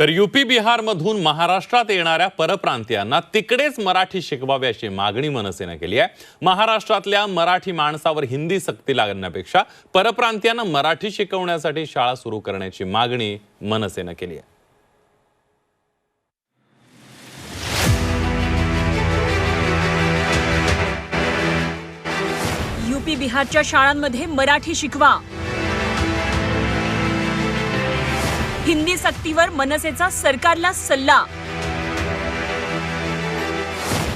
तर युपी बिहारमधून महाराष्ट्रात येणाऱ्या परप्रांतीयांना तिकडेच मराठी शिकवावी अशी मागणी मनसेनं केली आहे. महाराष्ट्रातल्या मराठी माणसावर हिंदी सक्ती लागण्यापेक्षा परप्रांतीयांना मराठी शिकवण्यासाठी शाळा सुरू करण्याची मागणी मनसेनं केली आहे. युपी बिहारच्या शाळांमध्ये मराठी शिकवा. हिंदी सक्तीवर मनसेचा सरकारला सल्ला.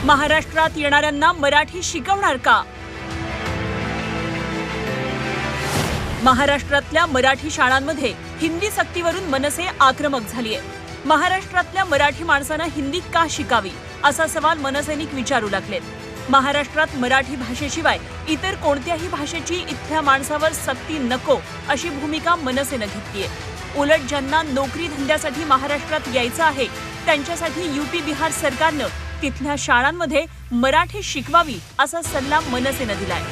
महाराष्ट्रात येणाऱ्यांना मराठी शिकवणार का? महाराष्ट्रातल्या मराठी शाळांमध्ये हिंदी सक्तीवरून मनसे आक्रमक झालीय. महाराष्ट्रातल्या मराठी माणसांना हिंदी का शिकावी? असा सवाल मनसैनिक विचारू लागलेत. महाराष्ट्रात मराठी भाषेशिवाय इतर कोणत्याही भाषेची इथल्या माणसावर सक्ती नको अशी भूमिका मनसेनं घेतलीय. उलट ज्यांना नोकरी धंद्यासाठी महाराष्ट्रात यायचं आहे त्यांच्यासाठी युपी बिहार सरकारनं तिथल्या शाळांमध्ये मराठी शिकवावी असा सल्ला मनसेनं दिलाय.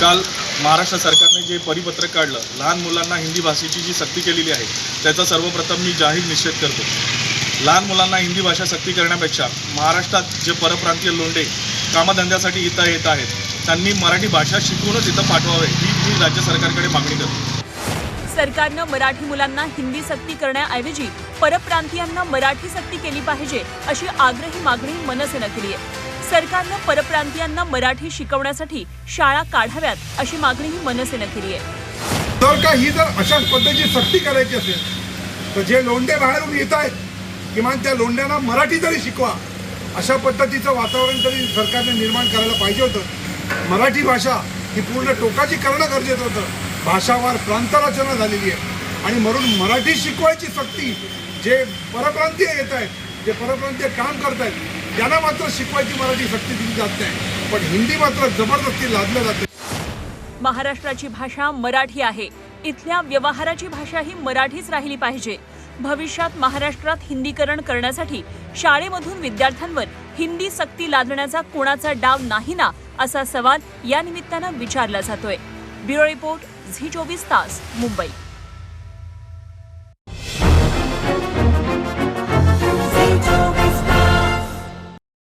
काल महाराष्ट्र सरकारने जे परिपत्रक काढलं लहान मुलांना हिंदी भाषेची जी सक्ती केलेली आहे त्याचा सर्वप्रथम मी जाहीर निषेध करतो. लहान मुलांना हिंदी भाषा सक्ती करण्यापेक्षा महाराष्ट्रात जे परप्रांतीय लोंढे कामधंद्यासाठी इथं येत आहेत त्यांनी मराठी भाषा शिकूनच इथं पाठवावे ही मी राज्य सरकारकडे मागणी करतो. सरकारनं मराठी मुलांना हिंदी सक्ती करण्याऐवजी परप्रांतीयांना मराठी सक्ती केली पाहिजे अशी आग्रही मागणी मनसेनं केली आहे. सरकारनं परप्रांतीयांना मराठी शिकवण्यासाठी शाळा काढाव्यात अशी मागणीही मनसेनं केली आहे. जर का ही जर अशाच पद्धतीची सक्ती करायची असेल तर जे लोंढे बाहेरून येत आहेत किमान त्या लोंढ्यांना मराठी तरी शिकवा. अशा पद्धतीचं वातावरण तरी सरकारने निर्माण करायला पाहिजे होतं. मराठी भाषा ही पूर्ण टोकाची करणं गरजेचं होतं. भाषावार प्रांतरचना झालेली आहे. आणि म्हणून मराठी शिकवायची सक्ती जे परप्रांतीय येत आहेत जे परप्रांतीय काम करत आहेत त्यांना मात्र शिकवायची मराठी सक्ती दिली जात नाही. पण हिंदी मात्र जबरदस्ती लादलं जाते महाराष्ट्राची भाषा मराठी आहे. इथल्या व्यवहाराची भाषा ही मराठीच राहिली पाहिजे. भविष्यात महाराष्ट्रात हिंदीकरण करण्यासाठी शाळेमधून विद्यार्थ्यांवर हिंदी सक्ती लादण्याचा कोणाचा डाव नाही ना असा सवाल या निमित्तानं विचारला जातोय. ब्युरो रिपोर्ट चोवीस तास मुंबई.